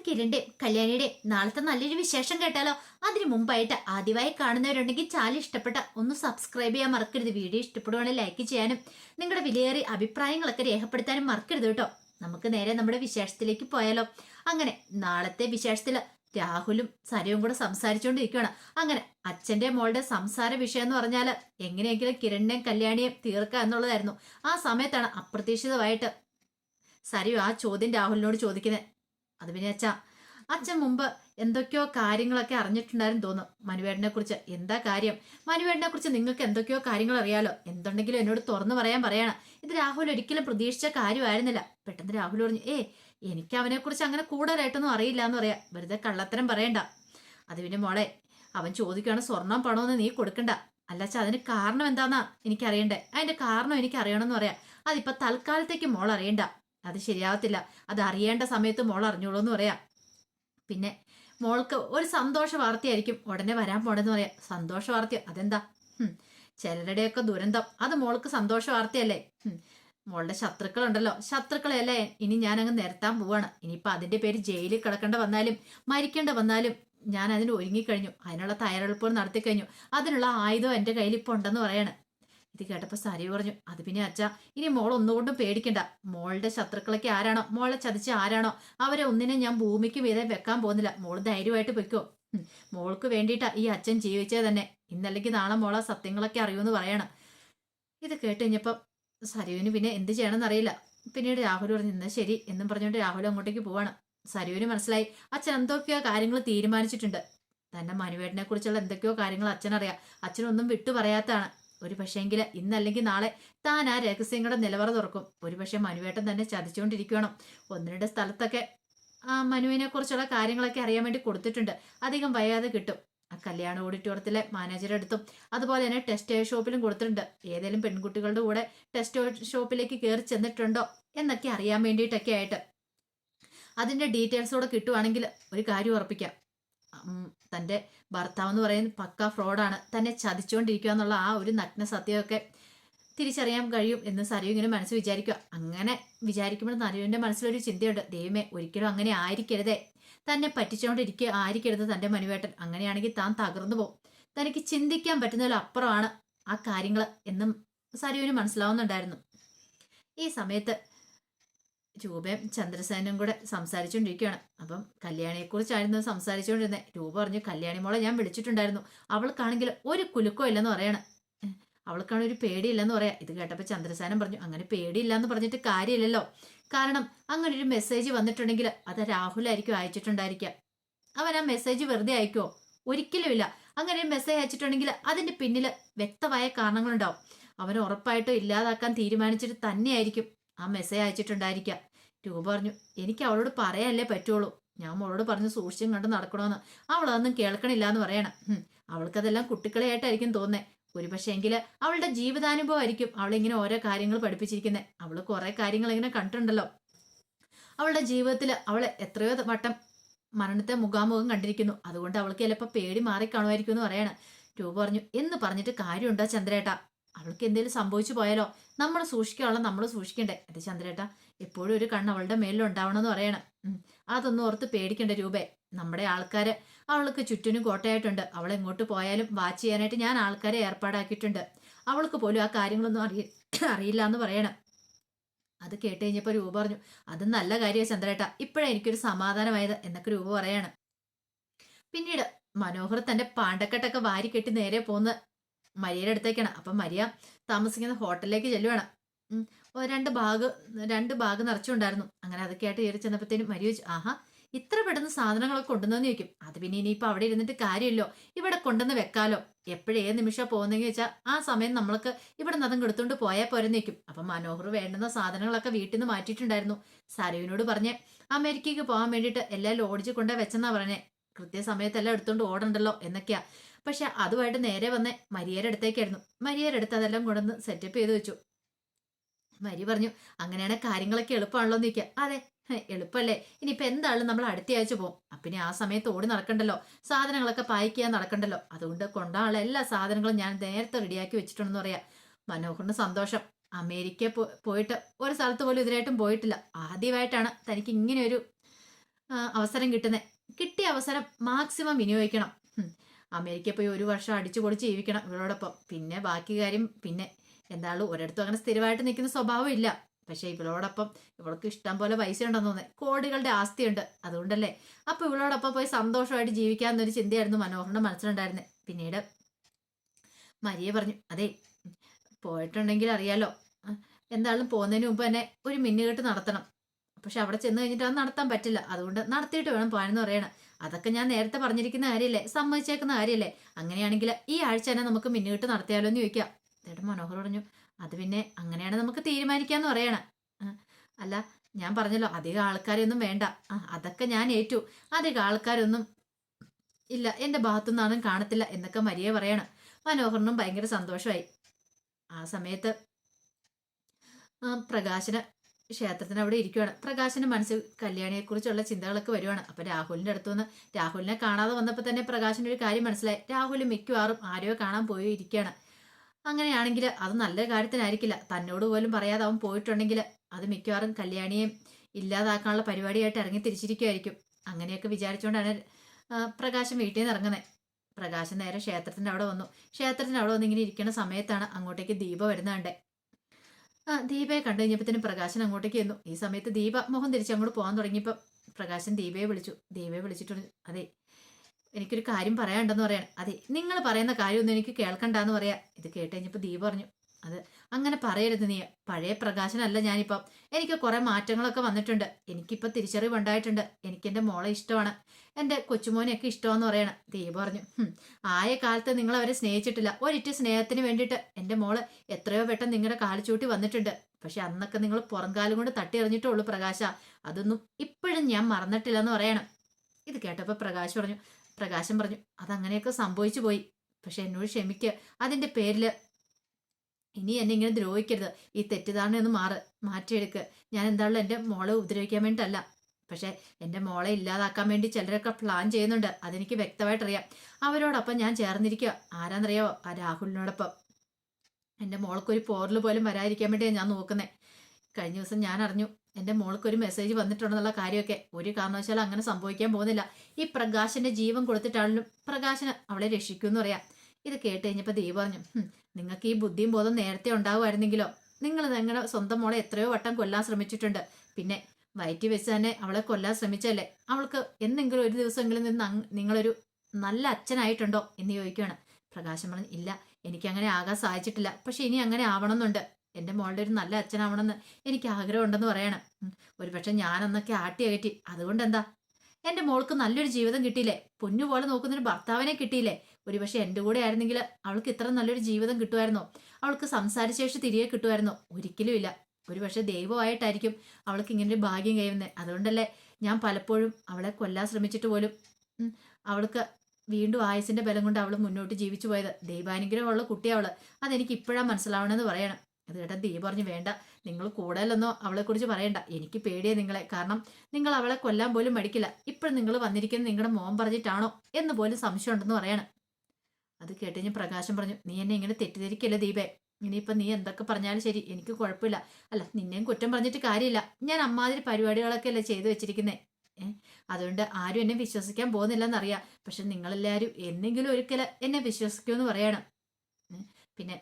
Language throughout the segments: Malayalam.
നമുക്ക് കിരണിന്റെ കല്യാണിയുടെ നാളത്തെ നല്ലൊരു വിശേഷം കേട്ടാലോ? അതിനു മുമ്പായിട്ട് ആദ്യമായി കാണുന്നവരുണ്ടെങ്കിൽ ചാനൽ ഇഷ്ടപ്പെട്ട ഒന്ന് സബ്സ്ക്രൈബ് ചെയ്യാൻ മറക്കരുത്. വീഡിയോ ഇഷ്ടപ്പെടുവാണെങ്കിൽ ലൈക്ക് ചെയ്യാനും നിങ്ങളുടെ വിലയേറിയ അഭിപ്രായങ്ങളൊക്കെ രേഖപ്പെടുത്താനും മറക്കരുത് കേട്ടോ. നമുക്ക് നേരെ നമ്മുടെ വിശേഷത്തിലേക്ക് പോയാലോ? അങ്ങനെ നാളത്തെ വിശേഷത്തിൽ രാഹുലും സരയും കൂടെ സംസാരിച്ചുകൊണ്ടിരിക്കുകയാണ്. അങ്ങനെ അച്ഛന്റെ മോളുടെ സംസാര വിഷയം എന്ന് പറഞ്ഞാൽ എങ്ങനെയെങ്കിലും കിരണിനെയും കല്യാണിയെയും തീർക്കുക എന്നുള്ളതായിരുന്നു. ആ സമയത്താണ് അപ്രതീക്ഷിതമായിട്ട് സരയു ആ ചോദ്യം രാഹുലിനോട് ചോദിക്കുന്നത്. അത് പിന്നെ അച്ഛാ അച്ഛൻ മുമ്പ് എന്തൊക്കെയോ കാര്യങ്ങളൊക്കെ അറിഞ്ഞിട്ടുണ്ടായിരുന്നു തോന്നുന്നു മനുവേടനെ കുറിച്ച് എന്താ കാര്യം? മനുവേടനെ കുറിച്ച് നിങ്ങൾക്ക് എന്തൊക്കെയോ കാര്യങ്ങൾ അറിയാലോ? എന്തുണ്ടെങ്കിലും എന്നോട് തുറന്നു പറയാൻ പറയണം. ഇത് രാഹുൽ ഒരിക്കലും പ്രതീക്ഷിച്ച കാര്യമായിരുന്നില്ല. പെട്ടെന്ന് രാഹുൽ പറഞ്ഞു ഏ എനിക്ക് അവനെ കുറിച്ച് അങ്ങനെ കൂടുതലായിട്ടൊന്നും അറിയില്ല എന്ന് പറയാം. വെറുതെ കള്ളത്തരം പറയണ്ട. അത് പിന്നെ മോളെ അവൻ ചോദിക്കുകയാണ് സ്വർണം പണമെന്ന് നീ കൊടുക്കണ്ട. അല്ലാച്ച അതിന് കാരണം എന്താന്നാ എനിക്കറിയണ്ടേ? അതിന്റെ കാരണം എനിക്ക് അറിയണമെന്ന് പറയാം. അതിപ്പോ തൽക്കാലത്തേക്ക് മോൾ അറിയണ്ട. അത് ശരിയാവത്തില്ല. അത് അറിയേണ്ട സമയത്ത് മോൾ അറിഞ്ഞോളൂ എന്ന് പറയാം. പിന്നെ മോൾക്ക് ഒരു സന്തോഷ വാർത്തയായിരിക്കും. ഉടനെ വരാൻ പോണെന്ന് പറയാം. സന്തോഷ വാർത്ത അതെന്താ? ചിലരുടെയൊക്കെ ദുരന്തം. അത് മോൾക്ക് സന്തോഷ വാർത്തയല്ലേ? മോളുടെ ശത്രുക്കളുണ്ടല്ലോ. ശത്രുക്കളെയല്ലേ? ഇനി ഞാൻ അങ്ങ് നിരത്താൻ പോവാണ്. ഇനിയിപ്പോ അതിന്റെ പേര് ജയിലിൽ കിടക്കേണ്ട വന്നാലും മരിക്കേണ്ട വന്നാലും ഞാൻ അതിന് ഒരുങ്ങിക്കഴിഞ്ഞു. അതിനുള്ള തയ്യാറെടുപ്പുകൾ നടത്തി കഴിഞ്ഞു അതിനുള്ള ആയുധം എന്റെ കയ്യിൽ ഇപ്പൊ ഉണ്ടെന്ന് പറയാണ്. ഇത് കേട്ടപ്പോ സരി പറഞ്ഞു അത് പിന്നെ അച്ഛ ഇനി മോൾ ഒന്നുകൊണ്ടും പേടിക്കണ്ട. മോളുടെ ശത്രുക്കളൊക്കെ ആരാണോ മോളെ ചതിച്ച ആരാണോ അവരെ ഒന്നിനെ ഞാൻ ഭൂമിക്ക് മീതെ വെക്കാൻ പോകുന്നില്ല. മോൾ ധൈര്യമായിട്ട് വെക്കോ മോൾക്ക് വേണ്ടിയിട്ടാ ഈ അച്ഛൻ ജീവിച്ചേ തന്നെ. ഇന്നല്ലെങ്കിൽ നാളെ മോളെ സത്യങ്ങളൊക്കെ അറിയുമെന്ന് പറയണം. ഇത് കേട്ട് കഴിഞ്ഞപ്പം സരുവിന് പിന്നെ എന്ത് ചെയ്യണമെന്ന് അറിയില്ല. പിന്നീട് രാഹുൽ പറഞ്ഞു എന്നാൽ ശരി എന്നും പറഞ്ഞുകൊണ്ട് രാഹുൽ അങ്ങോട്ടേക്ക് പോവാണ്. സരുവിന് മനസ്സിലായി അച്ഛൻ എന്തൊക്കെയോ കാര്യങ്ങൾ തീരുമാനിച്ചിട്ടുണ്ട്. തന്നെ മനുവേട്ടനെ കുറിച്ചുള്ള എന്തൊക്കെയോ കാര്യങ്ങൾ അച്ഛനറിയാം. അച്ഛനൊന്നും വിട്ടു പറയാത്തതാണ്. ഒരു പക്ഷേങ്കിൽ ഇന്നല്ലെങ്കിൽ നാളെ താൻ ആ രഹസ്യങ്ങളുടെ നിലവറ തുറക്കും. ഒരു പക്ഷേ മനുവേട്ടൻ തന്നെ ചതിച്ചുകൊണ്ടിരിക്കണം ഒന്ന് രണ്ട് സ്ഥലത്തൊക്കെ ആ മനുവിനെ കുറിച്ചുള്ള കാര്യങ്ങളൊക്കെ അറിയാൻ വേണ്ടി കൊടുത്തിട്ടുണ്ട്. അധികം വയ്യാതെ കിട്ടും. ആ കല്യാണ ഓഡിറ്റോറിയത്തിലെ മാനേജറെ അടുത്തും അതുപോലെ തന്നെ ടെസ്റ്റ് ഷോപ്പിലും കൊടുത്തിട്ടുണ്ട്. ഏതെങ്കിലും പെൺകുട്ടികളുടെ കൂടെ ടെസ്റ്റ് ഷോപ്പിലേക്ക് കയറി ചെന്നിട്ടുണ്ടോ എന്നൊക്കെ അറിയാൻ വേണ്ടിയിട്ടൊക്കെ ആയിട്ട് അതിന്റെ ഡീറ്റെയിൽസോടെ കിട്ടുവാണെങ്കിൽ ഒരു കാര്യം ഉറപ്പിക്കാം. ഉം, തന്റെ ഭർത്താവ് എന്ന് പറയുന്നത് പക്ക ഫ്രോഡാണ്. തന്നെ ചതിച്ചുകൊണ്ടിരിക്കുക എന്നുള്ള ആ ഒരു നഗ്ന സത്യമൊക്കെ തിരിച്ചറിയാൻ കഴിയും എന്ന് സരയു ഇങ്ങനെ മനസ്സ് വിചാരിക്കുക അങ്ങനെ വിചാരിക്കുമ്പോൾ നരുവിന്റെ മനസ്സിലൊരു ചിന്തയുണ്ട്. ദൈവമേ ഒരിക്കലും അങ്ങനെ ആയിരിക്കരുതേ. തന്നെ പറ്റിച്ചുകൊണ്ടിരിക്കുക ആയിരിക്കരുത് തന്റെ മനുവേട്ടൻ അങ്ങനെയാണെങ്കിൽ താൻ തകർന്നു പോകും തനിക്ക് ചിന്തിക്കാൻ പറ്റുന്നതിൽ അപ്പുറമാണ് ആ കാര്യങ്ങൾ എന്നും സരയുവിന് മനസ്സിലാവുന്നുണ്ടായിരുന്നു. ഈ സമയത്ത് രൂപയും ചന്ദ്രസേനും കൂടെ സംസാരിച്ചുകൊണ്ടിരിക്കുകയാണ് അപ്പം കല്യാണിയെക്കുറിച്ചായിരുന്നു സംസാരിച്ചുകൊണ്ടിരുന്നത് രൂപ പറഞ്ഞു കല്യാണി മോളെ ഞാൻ വിളിച്ചിട്ടുണ്ടായിരുന്നു. അവൾക്കാണെങ്കിൽ ഒരു കുലുക്കോ ഇല്ലെന്ന് പറയണം. അവൾക്കാണ് ഒരു പേടിയില്ലെന്ന് പറയാം. ഇത് കേട്ടപ്പോൾ ചന്ദ്രസേനം പറഞ്ഞു അങ്ങനെ പേടിയില്ല എന്ന് പറഞ്ഞിട്ട് കാര്യമില്ലല്ലോ. കാരണം അങ്ങനെ ഒരു മെസ്സേജ് വന്നിട്ടുണ്ടെങ്കിൽ അത് രാഹുലായിരിക്കും അയച്ചിട്ടുണ്ടായിരിക്കുക. അവൻ ആ മെസ്സേജ് വെറുതെ അയക്കുമോ ഒരിക്കലുമില്ല അങ്ങനെ ഒരു മെസ്സേജ് അയച്ചിട്ടുണ്ടെങ്കിൽ അതിന്റെ പിന്നിൽ വ്യക്തമായ കാരണങ്ങളുണ്ടാവും. അവൻ ഉറപ്പായിട്ടും ഇല്ലാതാക്കാൻ തീരുമാനിച്ചിട്ട് തന്നെയായിരിക്കും. ആ മെസ്സേജ് അയച്ചിട്ടുണ്ടായിരിക്കാം. രൂപ പറഞ്ഞു എനിക്ക് അവളോട് പറയാനല്ലേ പറ്റുള്ളൂ. ഞാൻ മോളോട് പറഞ്ഞു സൂക്ഷിച്ചും കണ്ട് നടക്കണമെന്ന് അവൾ അതൊന്നും കേൾക്കണില്ല എന്ന് പറയണം അവൾക്കതെല്ലാം കുട്ടികളെയായിട്ടായിരിക്കും തോന്നേ ഒരു പക്ഷേങ്കിൽ അവളുടെ ജീവിതാനുഭവം ആയിരിക്കും അവളിങ്ങനെ ഓരോ കാര്യങ്ങൾ പഠിപ്പിച്ചിരിക്കുന്നത് അവൾ കുറേ കാര്യങ്ങൾ ഇങ്ങനെ കണ്ടിട്ടുണ്ടല്ലോ. അവളുടെ ജീവിതത്തിൽ അവൾ എത്രയോ വട്ടം മരണത്തെ മുഖാമുഖം കണ്ടിരിക്കുന്നു. അതുകൊണ്ട് അവൾക്ക് ചിലപ്പോൾ പേടി മാറിക്കാണുമായിരിക്കും എന്ന് പറയണം. രൂപ പറഞ്ഞു എന്ന് പറഞ്ഞിട്ട് കാര്യമുണ്ടോ ചന്ദ്രേട്ട? അവൾക്ക് എന്തെങ്കിലും സംഭവിച്ചു പോയാലോ? നമ്മൾ സൂക്ഷിക്കാനുള്ള നമ്മൾ സൂക്ഷിക്കണ്ടേ? അത് ചന്ദ്രേട്ട. എപ്പോഴും ഒരു കണ്ണ് അവളുടെ മേലിലുണ്ടാവണമെന്ന് പറയണം. അതൊന്നും ഓർത്ത് പേടിക്കേണ്ട രൂപേ. നമ്മുടെ ആൾക്കാര് അവൾക്ക് ചുറ്റിനും കോട്ടയായിട്ടുണ്ട്. അവൾ എങ്ങോട്ട് പോയാലും വാച്ച് ചെയ്യാനായിട്ട് ഞാൻ ആൾക്കാരെ ഏർപ്പാടാക്കിയിട്ടുണ്ട്. അവൾക്ക് പോലും ആ കാര്യങ്ങളൊന്നും അറിയ അറിയില്ല എന്ന് പറയണം. അത് കേട്ട് കഴിഞ്ഞപ്പോൾ രൂപ പറഞ്ഞു അത് നല്ല കാര്യമാണ് ചന്ദ്രേട്ട. ഇപ്പോഴാണ് എനിക്കൊരു സമാധാനമായത് എന്നൊക്കെ രൂപ പറയാണ്. പിന്നീട് മനോഹർ തന്റെ പാണ്ടക്കെട്ടൊക്കെ വാരിക്കെട്ടി നേരെ പോകുന്ന മരിയയുടെ അടുത്തേക്കാണ്. അപ്പം മരിയ താമസിക്കുന്ന ഹോട്ടലിലേക്ക് ചെല്ലുവാണ്. രണ്ട് ബാഗ് രണ്ട് ബാഗ് നിറച്ചുണ്ടായിരുന്നു. അങ്ങനെ അതൊക്കെ ആയിട്ട് കയറി ചെന്നപ്പോഴത്തേനും മരിയ ചോദിച്ചു ആഹാ ഇത്ര പെട്ടെന്ന് സാധനങ്ങളൊക്കെ കൊണ്ടുവന്നു ചോദിക്കും. അത് പിന്നെ ഇനിയിപ്പോൾ അവിടെ ഇരുന്നിട്ട് കാര്യമില്ലോ. ഇവിടെ കൊണ്ടുവന്ന് വെക്കാലോ. എപ്പോഴേ നിമിഷം പോകുന്നെങ്കിൽ വെച്ചാൽ ആ സമയം നമ്മൾക്ക് ഇവിടെ നിന്ന് അതും എടുത്തുകൊണ്ട് പോയാൽ പോരെന്ന് വെക്കും അപ്പം മനോഹർ വേണ്ടുന്ന സാധനങ്ങളൊക്കെ വീട്ടിൽ നിന്ന് മാറ്റിയിട്ടുണ്ടായിരുന്നു. സരുവിനോട് പറഞ്ഞ് അമേരിക്കയ്ക്ക് പോകാൻ വേണ്ടിയിട്ട് എല്ലാം ലോഡിച്ച് കൊണ്ടേ വെച്ചെന്നാ പറഞ്ഞേ. കൃത്യസമയത്തെല്ലാം എടുത്തുകൊണ്ട് ഓടണ്ടല്ലോ എന്നൊക്കെയാ. പക്ഷെ അതുമായിട്ട് നേരെ വന്ന്. മരിയയുടെ അടുത്തേക്കായിരുന്നു. മരിയയുടെ അടുത്ത് അതെല്ലാം കൊണ്ടുവന്ന് സെറ്റപ്പ് ചെയ്ത് വെച്ചു. മരി പറഞ്ഞു അങ്ങനെയാണ് കാര്യങ്ങളൊക്കെ എളുപ്പമാണല്ലോ എന്ന് അതെ എളുപ്പല്ലേ എളുപ്പമല്ലേ. ഇനിയിപ്പോ എന്തായാലും നമ്മൾ അടുത്തയാഴ്ച പോകും ഇനി ആ സമയത്ത് ഓടി നടക്കണ്ടല്ലോ. സാധനങ്ങളൊക്കെ പായ്ക്ക് ചെയ്യാൻ നടക്കണ്ടല്ലോ. അതുകൊണ്ട് കൊണ്ടാനുള്ള എല്ലാ സാധനങ്ങളും ഞാൻ നേരത്തെ റെഡിയാക്കി വെച്ചിട്ടുണ്ടെന്ന് പറയാം. മനോഹറിന് സന്തോഷം. അമേരിക്ക പോയിട്ട് ഒരു സ്ഥലത്ത് പോലും ഇതിനായിട്ടും പോയിട്ടില്ല. ആദ്യമായിട്ടാണ് തനിക്ക് ഇങ്ങനെ ഒരു അവസരം കിട്ടുന്നത് കിട്ടിയ അവസരം മാക്സിമം വിനിയോഗിക്കണം. അമേരിക്ക പോയി ഒരു വർഷം അടിച്ചു പൊളിച്ച് ജീവിക്കണം ഇവളോടൊപ്പം. പിന്നെ ബാക്കി കാര്യം പിന്നെ എന്തായാലും ഒരിടത്തും അങ്ങനെ സ്ഥിരമായിട്ട് നിൽക്കുന്ന സ്വഭാവം ഇല്ല. പക്ഷെ ഇവളോടൊപ്പം ഇവൾക്ക് ഇഷ്ടം പോലെ പൈസ ഉണ്ടെന്ന് തോന്നുന്നത് കോടികളുടെ ആസ്തിയുണ്ട്. അതുകൊണ്ടല്ലേ? അപ്പൊ ഇവളോടൊപ്പം പോയി സന്തോഷമായിട്ട് ജീവിക്കാമെന്നൊരു ചിന്തയായിരുന്നു മനോഹറിന്റെ മനസ്സിലുണ്ടായിരുന്നത് പിന്നീട് മരിയ പറഞ്ഞു അതെ പോയിട്ടുണ്ടെങ്കിൽ അറിയാലോ. എന്തായാലും പോകുന്നതിന് മുമ്പ് തന്നെ ഒരു മിന്നുകെട്ട് നടത്തണം. പക്ഷെ അവിടെ ചെന്ന് കഴിഞ്ഞിട്ട് അത് നടത്താൻ പറ്റില്ല. അതുകൊണ്ട് നടത്തിയിട്ട് വേണം പോകാനെന്ന് പറയണം. അതൊക്കെ ഞാൻ നേരത്തെ പറഞ്ഞിരിക്കുന്ന കാര്യമല്ലേ സമ്മതിച്ചേക്കുന്ന കാര്യമല്ലേ അങ്ങനെയാണെങ്കിൽ ഈ ആഴ്ച തന്നെ നമുക്ക് മിന്നുകിട്ട് നടത്തിയാലോ എന്ന് ചോദിക്കാം. എന്നിട്ട് മനോഹർ പറഞ്ഞു. അത് പിന്നെ അങ്ങനെയാണ് നമുക്ക് തീരുമാനിക്കാന്ന് പറയണം. അല്ല ഞാൻ പറഞ്ഞല്ലോ അധികം ആൾക്കാരൊന്നും വേണ്ട. അതൊക്കെ ഞാൻ ഏറ്റു. അധികം ആൾക്കാരൊന്നും ഇല്ല. എന്റെ ഭാഗത്തുനിന്നാണെന്നും കാണത്തില്ല എന്നൊക്കെ മരിയെ പറയണം. മനോഹറിനും ഭയങ്കര സന്തോഷമായി. ആ സമയത്ത് പ്രകാശന് ക്ഷേത്രത്തിന് അവിടെ ഇരിക്കുവാണ്. പ്രകാശിന്റെ മനസ്സിൽ കല്യാണിയെക്കുറിച്ചുള്ള ചിന്തകളൊക്കെ വരുവാണ്. അപ്പൊ രാഹുലിന്റെ അടുത്തുനിന്ന് രാഹുലിനെ കാണാതെ വന്നപ്പോൾ തന്നെ പ്രകാശന് ഒരു കാര്യം മനസ്സിലായി. രാഹുൽ മിക്കവാറും ആരെയോ കാണാൻ പോയി ഇരിക്കുകയാണ് അങ്ങനെയാണെങ്കിൽ അത് നല്ല കാര്യത്തിനായിരിക്കില്ല. തന്നോട് പോലും പറയാതെ അവൻ പോയിട്ടുണ്ടെങ്കിൽ അത് മിക്കവാറും കല്യാണിയെ ഇല്ലാതാക്കാനുള്ള പരിപാടിയായിട്ട് ഇറങ്ങി തിരിച്ചിരിക്കുമായിരിക്കും അങ്ങനെയൊക്കെ വിചാരിച്ചുകൊണ്ടാണ് പ്രകാശം വീട്ടിൽ നിന്ന് ഇറങ്ങുന്നത് പ്രകാശം നേരെ ക്ഷേത്രത്തിന്റെ അവിടെ വന്നു. ക്ഷേത്രത്തിന്റെ അവിടെ വന്ന് ഇങ്ങനെ ഇരിക്കുന്ന സമയത്താണ് അങ്ങോട്ടേക്ക് ദീപ വരുന്നതണ്ടേ ആ ദീപയെ കണ്ടു കഴിഞ്ഞപ്പോഴത്തേനും പ്രകാശൻ അങ്ങോട്ടേക്ക് ചെന്നു. ഈ സമയത്ത് ദീപ മുഖം തിരിച്ച് അങ്ങോട്ട് പോകാൻ തുടങ്ങിയപ്പോൾ പ്രകാശൻ ദീപയെ വിളിച്ചു. ദീപയെ വിളിച്ചിട്ട് അതെ എനിക്കൊരു കാര്യം പറയാനുണ്ടെന്ന് പറയാൻ. അതെ നിങ്ങൾ പറയുന്ന കാര്യമൊന്നും എനിക്ക് കേൾക്കണ്ടെന്ന് പറയാം. ഇത് കേട്ട് കഴിഞ്ഞപ്പോൾ ദീപ പറഞ്ഞു അത് അങ്ങനെ പറയരുത് നീ. പഴയ പ്രകാശനല്ല ഞാനിപ്പം. എനിക്ക് കുറെ മാറ്റങ്ങളൊക്കെ വന്നിട്ടുണ്ട്. എനിക്കിപ്പോൾ തിരിച്ചറിവ് ഉണ്ടായിട്ടുണ്ട് എനിക്ക് എന്റെ മോളെ ഇഷ്ടമാണ്. എന്റെ കൊച്ചുമോനെയൊക്കെ ഇഷ്ടമെന്ന് പറയണം. ദീപ പറഞ്ഞു ആയ കാലത്ത് നിങ്ങൾ അവരെ സ്നേഹിച്ചിട്ടില്ല. ഒരിറ്റ് സ്നേഹത്തിന് വേണ്ടിയിട്ട് എന്റെ മോൾ എത്രയോ പെട്ടെന്ന് നിങ്ങളുടെ കാലിച്ചൂട്ടി വന്നിട്ടുണ്ട്. പക്ഷെ അന്നൊക്കെ നിങ്ങൾ പുറംകാലം കൊണ്ട് തട്ടി എറിഞ്ഞിട്ടുള്ളൂ പ്രകാശ. അതൊന്നും ഇപ്പോഴും ഞാൻ മറന്നിട്ടില്ലെന്ന് പറയണം. ഇത് കേട്ടപ്പോൾ പ്രകാശ് പറഞ്ഞു പ്രകാശം പറഞ്ഞു അതങ്ങനെയൊക്കെ സംഭവിച്ചു പോയി പക്ഷെ എന്നോട് ക്ഷമിക്കുക അതിന്റെ പേരിൽ ഇനി എന്നെ ഇങ്ങനെ ദ്രോഹിക്കരുത്. ഈ തെറ്റിദ്ധാരണ ഒന്ന് മാറ് മാറ്റിയെടുക്ക്. ഞാൻ എന്താണല്ലോ എന്റെ മോളെ ഉപദ്രവിക്കാൻ വേണ്ടിയിട്ടല്ല. പക്ഷെ എന്റെ മോളെ ഇല്ലാതാക്കാൻ വേണ്ടി ചിലരൊക്കെ പ്ലാൻ ചെയ്യുന്നുണ്ട്. അതെനിക്ക് വ്യക്തമായിട്ടറിയാം. അവരോടൊപ്പം ഞാൻ ചേർന്നിരിക്കുക. ആരാന്നറിയാവോ? ആ രാഹുലിനോടൊപ്പം. എന്റെ മോൾക്കൊരു പോറൽ പോലും വരാതിരിക്കാൻ വേണ്ടിയാണ് ഞാൻ നോക്കുന്നത് കഴിഞ്ഞ ദിവസം ഞാൻ അറിഞ്ഞു. എന്റെ മോൾക്കൊരു മെസ്സേജ് വന്നിട്ടുണ്ടെന്നുള്ള കാര്യമൊക്കെ. ഒരു കാരണവശാലും അങ്ങനെ സംഭവിക്കാൻ പോകുന്നില്ല. ഈ പ്രകാശന്റെ ജീവൻ കൊടുത്തിട്ടാണെങ്കിലും പ്രകാശന് അവളെ രക്ഷിക്കുമെന്ന് പറയാം. ഇത് കേട്ട് കഴിഞ്ഞപ്പോൾ ദേവി പറഞ്ഞു നിങ്ങൾക്ക് ഈ ബുദ്ധിയും ബോധം നേരത്തെ ഉണ്ടാവുമായിരുന്നെങ്കിലോ? നിങ്ങൾ നിങ്ങളുടെ സ്വന്തം മോളെ എത്രയോ വട്ടം കൊല്ലാൻ ശ്രമിച്ചിട്ടുണ്ട്. പിന്നെ വയറ്റി വെച്ച് തന്നെ അവളെ കൊല്ലാൻ ശ്രമിച്ചല്ലേ? അവൾക്ക് എന്തെങ്കിലും ഒരു ദിവസമെങ്കിലും നിന്ന് നിങ്ങളൊരു നല്ല അച്ഛനായിട്ടുണ്ടോ എന്ന് ചോദിക്കുകയാണ്. പ്രകാശം പറഞ്ഞു ഇല്ല എനിക്കങ്ങനെ ആകാൻ സാധിച്ചിട്ടില്ല. പക്ഷെ ഇനി അങ്ങനെ ആവണമെന്നുണ്ട്. എന്റെ മോളുടെ ഒരു നല്ല അച്ഛനാവണമെന്ന് എനിക്ക് ആഗ്രഹമുണ്ടെന്ന് പറയണം. ഒരുപക്ഷെ ഞാനന്നൊക്കെ ആട്ടി അകറ്റി അതുകൊണ്ട് എന്താ എന്റെ മോൾക്ക് നല്ലൊരു ജീവിതം കിട്ടിയില്ലേ? പൊന്നു പോലെ നോക്കുന്നൊരു ഭർത്താവിനെ കിട്ടിയില്ലേ? ഒരുപക്ഷെ എന്റെ കൂടെ ആയിരുന്നെങ്കിൽ അവൾക്ക് ഇത്ര നല്ലൊരു ജീവിതം കിട്ടുമായിരുന്നോ? അവൾക്ക് സംസാരശേഷി തിരികെ കിട്ടുമായിരുന്നോ? ഒരിക്കലും ഇല്ല. ഒരുപക്ഷെ ദൈവമായിട്ടായിരിക്കും അവൾക്ക് ഇങ്ങനെ ഒരു ഭാഗ്യം കഴിയുന്നത് അതുകൊണ്ടല്ലേ ഞാൻ പലപ്പോഴും അവളെ കൊല്ലാൻ ശ്രമിച്ചിട്ട് പോലും അവൾക്ക് വീണ്ടും ആയുസിന്റെ ബലം കൊണ്ട് അവൾ മുന്നോട്ട് ജീവിച്ചു പോയത്. ദൈവാനുഗ്രഹമുള്ള കുട്ടിയവൾ അതെനിക്ക് ഇപ്പോഴാണ് മനസ്സിലാവണമെന്ന് പറയണം. അത് ദീ ദീപ പറഞ്ഞു വേണ്ട. നിങ്ങൾ കൂടുതലൊന്നും അവളെ കുറിച്ച് പറയണ്ട. എനിക്ക് പേടിയേ നിങ്ങളെ. കാരണം നിങ്ങൾ അവളെ കൊല്ലാൻ പോലും മടിക്കില്ല. ഇപ്പോഴും നിങ്ങൾ വന്നിരിക്കുന്നത് നിങ്ങളുടെ മോൻ പറഞ്ഞിട്ടാണോ എന്ന് പോലും സംശയം ഉണ്ടെന്ന് പറയാണ്. അത് കേട്ടുകഴിഞ്ഞ് പ്രകാശം പറഞ്ഞു നീ എന്നെ ഇങ്ങനെ തെറ്റിദ്ധരിക്കല്ലേ ദീപേ? ഇനിയിപ്പം നീ എന്തൊക്കെ പറഞ്ഞാലും ശരി. എനിക്ക് കുഴപ്പമില്ല. അല്ല നിന്നെയും കുറ്റം പറഞ്ഞിട്ട് കാര്യമില്ല. ഞാൻ അമ്മാതിരി പരിപാടികളൊക്കെ അല്ലേ ചെയ്തു വെച്ചിരിക്കുന്നത് അതുകൊണ്ട് ആരും എന്നെ വിശ്വസിക്കാൻ പോകുന്നില്ലെന്നറിയാം. പക്ഷെ നിങ്ങളെല്ലാവരും എന്നെങ്കിലും ഒരിക്കൽ എന്നെ വിശ്വസിക്കുമെന്ന് പറയണം. പിന്നെ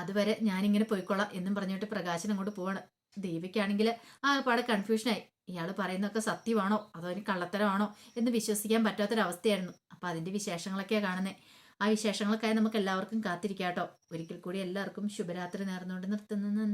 അതുവരെ ഞാനിങ്ങനെ പോയിക്കൊള്ളാം എന്നും പറഞ്ഞിട്ട് പ്രകാശൻ അങ്ങോട്ട് പോവാണ്. ദേവിക്കാണെങ്കിൽ ആ പാടെ കൺഫ്യൂഷനായി ഇയാൾ പറയുന്നതൊക്കെ സത്യമാണോ? അതോ ഇനി കള്ളത്തരമാണോ? എന്ന് വിശ്വസിക്കാൻ പറ്റാത്തൊരവസ്ഥയായിരുന്നു. അപ്പൊ അതിന്റെ വിശേഷങ്ങളൊക്കെയാണ് കാണുന്നത് ആ വിശേഷങ്ങൾക്കായി നമുക്ക് എല്ലാവർക്കും കാത്തിരിക്കാട്ടോ. ഒരിക്കൽ കൂടി എല്ലാവർക്കും ശുഭരാത്രി നേർന്നുകൊണ്ട് നിർത്തുന്നു.